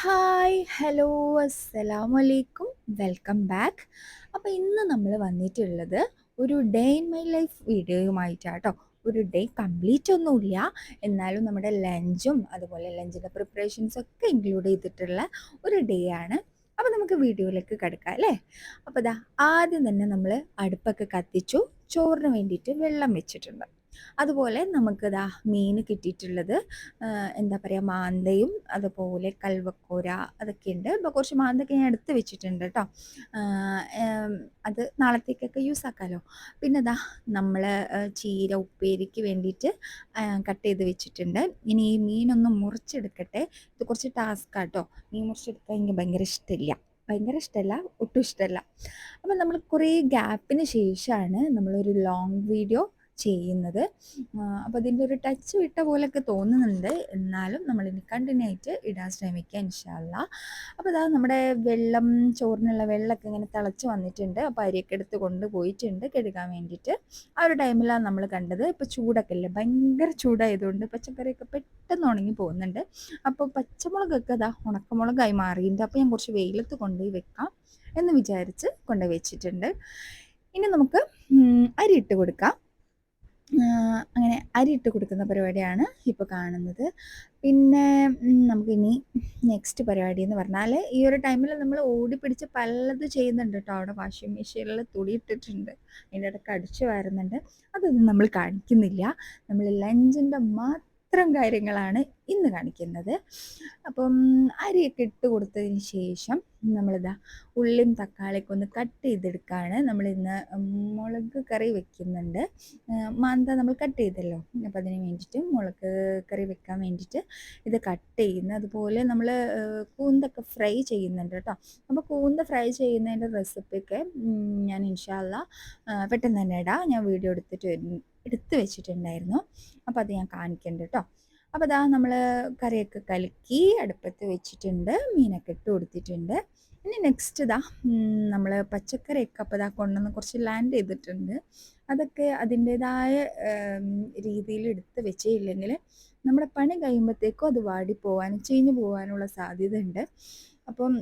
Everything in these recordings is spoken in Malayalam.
ഹായ് ഹലോ അസ്സലാമു അലൈക്കും വെൽക്കം ബാക്ക് അപ്പോൾ ഇന്ന് നമ്മൾ വന്നിട്ടുള്ളത് ഒരു ഡേ ഇൻ മൈ ലൈഫ് വീഡിയോയുമായിട്ടാട്ടോ. ഒരു ഡേ കംപ്ലീറ്റ് ഒന്നുമില്ല. എന്നാലും നമ്മുടെ ലഞ്ചും അതുപോലെ ലഞ്ചിന്റെ പ്രിപ്പറേഷൻസ് ഒക്കെ ഇൻക്ലൂഡ് ചെയ്തിട്ടുള്ള ഒരു ഡേ ആണ്. അപ്പോൾ നമുക്ക് വീഡിയോയിലേക്ക് കിടക്കാം അല്ലേ? അപ്പോൾ ദാ ആദ്യം തന്നെ നമ്മൾ അടുപ്പൊക്കെ കത്തിച്ചു ചോറിന് വേണ്ടിയിട്ട് വെള്ളം വെച്ചിട്ടുണ്ട്. അതുപോലെ നമുക്ക് ഇതാ മീൻ കിട്ടിയിട്ടുള്ളത് എന്താ പറയുക മാന്തയും അതുപോലെ കൽവക്കോര അതൊക്കെ ഉണ്ട് അപ്പോൾ കുറച്ച് മാന്തൊക്കെ ഞാൻ എടുത്ത് വെച്ചിട്ടുണ്ട് കേട്ടോ അത് നാളത്തേക്കൊക്കെ യൂസ് ആക്കാമല്ലോ പിന്നെ ദാ നമ്മൾ ചീര ഉപ്പേരിക്ക് വേണ്ടിയിട്ട് കട്ട് ചെയ്ത് വെച്ചിട്ടുണ്ട്. ഇനി ഈ മീനൊന്ന് മുറിച്ചെടുക്കട്ടെ. ഇത് കുറച്ച് ടാസ്ക് കേട്ടോ മീൻ മുറിച്ചെടുക്കാൻ എനിക്ക് ഭയങ്കര ഇഷ്ടമില്ല. ഭയങ്കര ഇഷ്ടമല്ല ഒട്ടും ഇഷ്ടമല്ല. അപ്പം നമ്മൾ കുറേ ഗ്യാപ്പിന് ശേഷമാണ് നമ്മളൊരു ലോങ് വീഡിയോ ചെയ്യുന്നത്. അപ്പോൾ അതിന്റെ ഒരു ടച്ച് വിട്ട പോലെയൊക്കെ തോന്നുന്നുണ്ട്. എന്നാലും ഇനി കണ്ടിന്യൂ ആയിട്ട് ഇടാൻ ശ്രമിക്കുക ഇൻഷാല്ല അപ്പോൾ അതാ നമ്മുടെ വെള്ളം ചോറിനുള്ള വെള്ളമൊക്കെ ഇങ്ങനെ തിളച്ച് വന്നിട്ടുണ്ട്. അപ്പോൾ അരിയൊക്കെ എടുത്ത് കൊണ്ടുപോയിട്ടുണ്ട് കഴുകാൻ വേണ്ടിയിട്ട്. ആ ഒരു ടൈമിലാണ് നമ്മൾ കണ്ടത്. ഇപ്പോൾ ചൂടൊക്കെ അല്ലേ? ഭയങ്കര ചൂടായതുകൊണ്ട് പച്ചക്കറിയൊക്കെ പെട്ടെന്ന് ഉണങ്ങി പോകുന്നുണ്ട്. അപ്പോൾ പച്ചമുളകൊക്കെ അതാ ഉണക്കമുളകായി മാറിയിട്ടുണ്ട്. അപ്പോൾ ഞാൻ കുറച്ച് വെയിലത്ത് കൊണ്ടുപോയി വെക്കാം എന്ന് വിചാരിച്ച് കൊണ്ടുപോയി വെച്ചിട്ടുണ്ട്. ഇനി നമുക്ക് അരി ഇട്ട് കൊടുക്കാം. അങ്ങനെ അരിയിട്ട് കൊടുക്കുന്ന പരിപാടിയാണ് ഇപ്പോൾ കാണുന്നത്. പിന്നെ നമുക്കിനി നെക്സ്റ്റ് പരിപാടി എന്ന് പറഞ്ഞാൽ ഈ ഒരു ടൈമിൽ നമ്മൾ ഓടി പിടിച്ച് പലത് ചെയ്യുന്നുണ്ട് കേട്ടോ അവിടെ വാഷിംഗ് മെഷീനിൽ തുണി ഇട്ടിട്ടുണ്ട്. അതിന്റെ ഇടയ്ക്ക് അടിച്ചു വരുന്നുണ്ട്. അതൊന്നും നമ്മൾ കാണിക്കുന്നില്ല. നമ്മൾ ലഞ്ചിന്റെ മാത്രം കാര്യങ്ങളാണ് ഇന്ന് കാണിക്കുന്നത്. അപ്പം അരിയൊക്കെ ഇട്ട് കൊടുത്തതിന് ശേഷം നമ്മളിതാ ഉള്ളിയും തക്കാളിയൊക്കെ ഒന്ന് കട്ട് ചെയ്തെടുക്കുകയാണ് നമ്മളിന്ന് മുളക് കറി വെക്കുന്നുണ്ട്. മാന്ത നമ്മൾ കട്ട് ചെയ്തല്ലോ. അപ്പം അതിന് വേണ്ടിയിട്ട് മുളക് കറി വെക്കാൻ വേണ്ടിയിട്ട് ഇത് കട്ട് ചെയ്യുന്നു. അതുപോലെ നമ്മൾ കൂന്തൊക്കെ ഫ്രൈ ചെയ്യുന്നുണ്ട് കേട്ടോ. അപ്പോൾ കൂന്ത ഫ്രൈ ചെയ്യുന്നതിന്റെ റെസിപ്പിയൊക്കെ ഞാൻ ഇൻഷാല്ല പെട്ടെന്ന് തന്നെ ഇടാം. ഞാൻ വീഡിയോ എടുത്തിട്ട് എടുത്ത് വെച്ചിട്ടുണ്ടായിരുന്നു. അപ്പോൾ അത് ഞാൻ കാണിക്കണ്ട കേട്ടോ അപ്പോൾ അതാ നമ്മൾ കറിയൊക്കെ കലക്കി അടുപ്പത്ത് വെച്ചിട്ടുണ്ട്. മീനൊക്കെ ഇട്ട് കൊടുത്തിട്ടുണ്ട്. ഇനി നെക്സ്റ്റ് ഇതാ നമ്മൾ പച്ചക്കറിയൊക്കെ അപ്പോൾ ഇതാ കൊണ്ടുവന്ന് കുറച്ച് ലാൻഡ് ചെയ്തിട്ടുണ്ട്. അതൊക്കെ അതിന്റേതായ രീതിയിൽ എടുത്ത് വെച്ചില്ലെങ്കിൽ നമ്മുടെ പണി കഴിയുമ്പോഴത്തേക്കും അത് വാടി പോകാനും ചീഞ്ഞു പോകാനുള്ള സാധ്യത ഉണ്ട് അപ്പം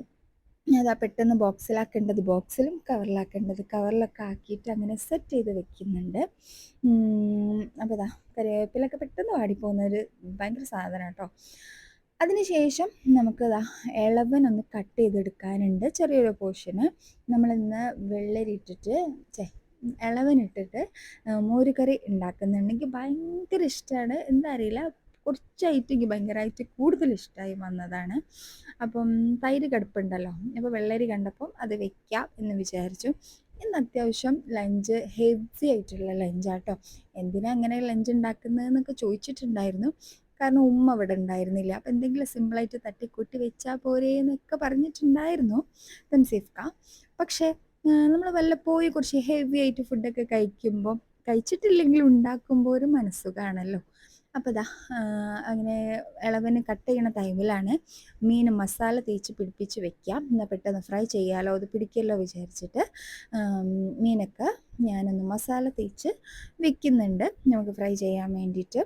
അതാ പെട്ടെന്ന് ബോക്സിലാക്കേണ്ടത് ബോക്സിലും കവറിലാക്കേണ്ടത് കവറിലൊക്കെ ആക്കിയിട്ട് അങ്ങനെ സെറ്റ് ചെയ്ത് വെക്കുന്നുണ്ട്. അപ്പോൾ ഇതാ കറിവേപ്പിലൊക്കെ പെട്ടെന്ന് വാടിപ്പോകുന്ന ഒരു ഭയങ്കര സാധനം കേട്ടോ അതിനുശേഷം നമുക്ക് ഇളവൻ ഒന്ന് കട്ട് ചെയ്തെടുക്കാനുണ്ട് ചെറിയൊരു പോർഷന് നമ്മളിന്ന് വെള്ളരി ഇട്ടിട്ട് ചേ ഇളവൻ ഇട്ടിട്ട് മോര് കറി ഉണ്ടാക്കുന്നുണ്ടെങ്കിൽ ഭയങ്കര ഇഷ്ടമാണ് എന്താ അറിയില്ല കുറച്ചായിട്ട് എനിക്ക് ഭയങ്കരമായിട്ട് കൂടുതൽ ഇഷ്ടമായി വന്നതാണ്. അപ്പം തൈര് കിടപ്പുണ്ടല്ലോ. അപ്പോൾ വെള്ളരി കണ്ടപ്പം അത് വെക്കാം എന്ന് വിചാരിച്ചു. ഇന്ന് അത്യാവശ്യം ലഞ്ച് ഹെവി ആയിട്ടുള്ള ലഞ്ചാട്ടോ എന്തിനാ അങ്ങനെ ലഞ്ച് ഉണ്ടാക്കുന്നതെന്നൊക്കെ ചോദിച്ചിട്ടുണ്ടായിരുന്നു. കാരണം ഉമ്മ ഇവിടെ ഉണ്ടായിരുന്നില്ല. അപ്പം എന്തെങ്കിലും സിമ്പിളായിട്ട് തട്ടിക്കൂട്ടി വെച്ചാൽ പോരേ എന്നൊക്കെ പറഞ്ഞിട്ടുണ്ടായിരുന്നു. തൻസീഫ്ക പക്ഷേ നമ്മൾ വല്ലപ്പോയി കുറച്ച് ഹെവി ആയിട്ട് ഫുഡൊക്കെ കഴിക്കുമ്പോൾ കഴിച്ചിട്ടില്ലെങ്കിൽ ഉണ്ടാക്കുമ്പോൾ ഒരു മനസ്സുഖാണല്ലോ. അപ്പോൾ ഇതാ അങ്ങനെ ഇളവന് കട്ട് ചെയ്യണ ടൈമിലാണ് മീൻ മസാല തേച്ച് പിടിപ്പിച്ച് വെക്കാം എന്നാൽ പെട്ടെന്ന് ഫ്രൈ ചെയ്യാലോ അത് പിടിക്കല്ലോ വിചാരിച്ചിട്ട് മീനൊക്കെ ഞാനൊന്ന് മസാല തേച്ച് വെക്കുന്നുണ്ട്. നമുക്ക് ഫ്രൈ ചെയ്യാൻ വേണ്ടിയിട്ട്.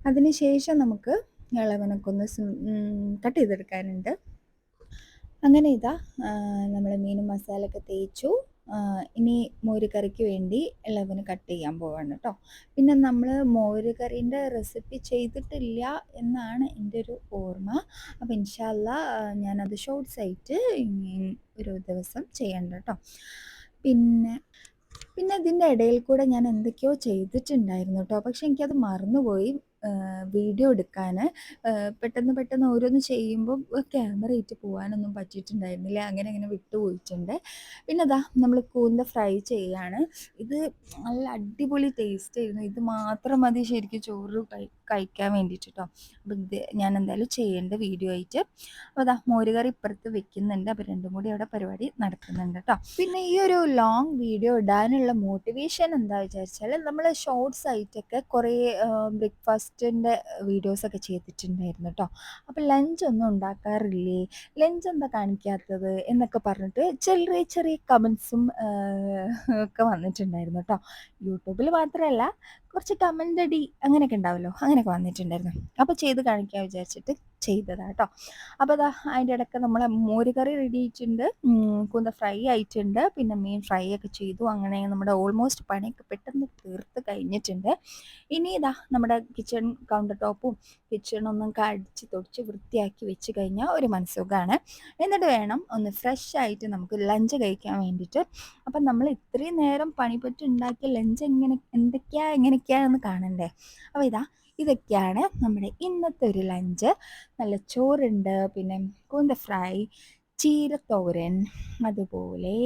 അതിന് ശേഷം നമുക്ക് ഇളവനൊക്കെ ഒന്ന് കട്ട് ചെയ്തെടുക്കാനുണ്ട്. അങ്ങനെ ഇതാ നമ്മൾ മീനും മസാലയൊക്കെ തേച്ചു. ഇനി മോരുകറിക്ക് വേണ്ടി ഇളവിന് കട്ട് ചെയ്യാൻ പോവാണ് കേട്ടോ പിന്നെ നമ്മൾ മോര് കറീന്റെ റെസിപ്പി ചെയ്തിട്ടില്ല എന്നാണ് എന്റെ ഒരു ഓർമ്മ. അപ്പം ഇൻഷാല്ല ഞാനത് ഷോർട്ട്സ് ആയിട്ട് ഒരു ദിവസം ചെയ്യണ്ട കേട്ടോ പിന്നെ പിന്നെ ഇതിന്റെ ഇടയിൽ കൂടെ ഞാൻ എന്തൊക്കെയോ ചെയ്തിട്ടുണ്ടായിരുന്നു കേട്ടോ പക്ഷെ എനിക്കത് മറന്നുപോയി. വീഡിയോ എടുക്കാൻ പെട്ടെന്ന് പെട്ടെന്ന് ഓരോന്ന് ചെയ്യുമ്പോൾ ക്യാമറ ഇട്ട് പോകാനൊന്നും പറ്റിയിട്ടുണ്ടായിരുന്നില്ല. അങ്ങനെ അങ്ങനെ വിട്ടുപോയിട്ടുണ്ട് പിന്നെ അതാ നമ്മൾ കൂന്ത ഫ്രൈ ചെയ്യാണ്. ഇത് നല്ല അടിപൊളി ടേസ്റ്റ് ആയിരുന്നു. ഇത് മാത്രം മതി ശരിക്കും ചോറ് കഴി- കഴിക്കാൻ വേണ്ടിയിട്ട് കേട്ടോ അപ്പോൾ ഇത് ഞാൻ എന്തായാലും ചെയ്യേണ്ട വീഡിയോ ആയിട്ട് അപ്പോൾ അതാ മോരുകറി ഇപ്പുറത്ത് വെക്കുന്നുണ്ട്. അപ്പോൾ രണ്ടും കൂടി അവിടെ പരിപാടി നടക്കുന്നുണ്ട് കേട്ടോ പിന്നെ ഈ ഒരു ലോങ് വീഡിയോ ഇടാനുള്ള മോട്ടിവേഷൻ എന്താ വിചാരിച്ചാൽ നമ്മൾ ഷോർട്സ് ആയിട്ടൊക്കെ കുറേ ബ്രേക്ക്ഫാസ്റ്റിന്റെ വീഡിയോസൊക്കെ ചെയ്തിട്ടുണ്ടായിരുന്നു കേട്ടോ അപ്പോൾ ലഞ്ച് ഒന്നും ഉണ്ടാക്കാറില്ലേ? ലഞ്ച് എന്താ കാണിക്കാത്തത് എന്നൊക്കെ പറഞ്ഞിട്ട് ചെറിയ ചെറിയ കമൻസും ഒക്കെ വന്നിട്ടുണ്ടായിരുന്നു കേട്ടോ യൂട്യൂബിൽ മാത്രമല്ല കുറച്ച് കമന്റ് അടി അങ്ങനെയൊക്കെ ഉണ്ടാവുമല്ലോ അങ്ങനെയൊക്കെ വന്നിട്ടുണ്ടായിരുന്നു. അപ്പോൾ ചെയ്ത് കാണിക്കാൻ വിചാരിച്ചിട്ട് ചെയ്തതാട്ടോ. അപ്പോൾ അതാ അതിന്റെ ഇടയ്ക്ക് നമ്മളെ മോര് കറി റെഡി ആയിട്ടുണ്ട് കൂന്ത ഫ്രൈ ആയിട്ടുണ്ട് പിന്നെ മീൻ ഫ്രൈ ഒക്കെ ചെയ്തു. അങ്ങനെ നമ്മുടെ ഓൾമോസ്റ്റ് പണിയൊക്കെ പെട്ടെന്ന് തീർത്ത് കഴിഞ്ഞിട്ടുണ്ട്. ഇനി ഇതാ നമ്മുടെ കിച്ചൺ കൗണ്ടർ ടോപ്പും കിച്ചണൊന്നും കടിച്ച് തൊടിച്ച് വൃത്തിയാക്കി വെച്ച് കഴിഞ്ഞാൽ ഒരു മനസ്സുഖമാണ് എന്നിട്ട് വേണം ഒന്ന് ഫ്രഷ് ആയിട്ട് നമുക്ക് ലഞ്ച് കഴിക്കാൻ വേണ്ടിയിട്ട്. അപ്പം നമ്മൾ ഇത്രയും നേരം പണിപ്പെട്ട് ഉണ്ടാക്കിയ ലഞ്ച് എങ്ങനെ എന്തൊക്കെയാ എങ്ങനെയൊക്കെയാണെന്ന് കാണണ്ടേ? അപ്പോൾ ഇതാ ഇതൊക്കെയാണ് നമ്മുടെ ഇന്നത്തെ ഒരു ലഞ്ച് നല്ല ചോറുണ്ട് പിന്നെ കൂന്ത ഫ്രൈ ചീരത്തോരൻ അതുപോലെ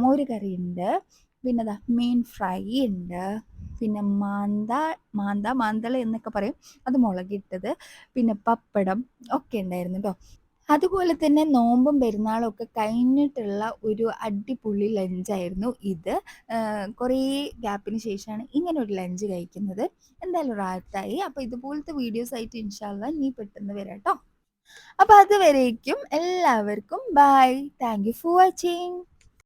മോര് കറിയുണ്ട് പിന്നെ അതാ മീൻ ഫ്രൈ ഉണ്ട് പിന്നെ മാന്ത മാന്ത മാന്തള എന്നൊക്കെ പറയും. അത് മുളകിട്ടത്. പിന്നെ പപ്പടം ഒക്കെ ഉണ്ടായിരുന്നു കേട്ടോ അതുപോലെ തന്നെ നോമ്പും പെരുന്നാളും ഒക്കെ കഴിഞ്ഞിട്ടുള്ള ഒരു അടിപൊളി ലഞ്ചായിരുന്നു ഇത്. കുറേ ഗ്യാപ്പിന് ശേഷമാണ് ഇങ്ങനെ ഒരു ലഞ്ച് കഴിക്കുന്നത്. എന്തായാലും റാത്തായി അപ്പോൾ ഇതുപോലത്തെ വീഡിയോസ് ആയിട്ട് ഇൻഷാല്ല നീ പെട്ടെന്ന് വരാം കേട്ടോ അപ്പോൾ അതുവരേക്കും എല്ലാവർക്കും bye. Thank you for watching.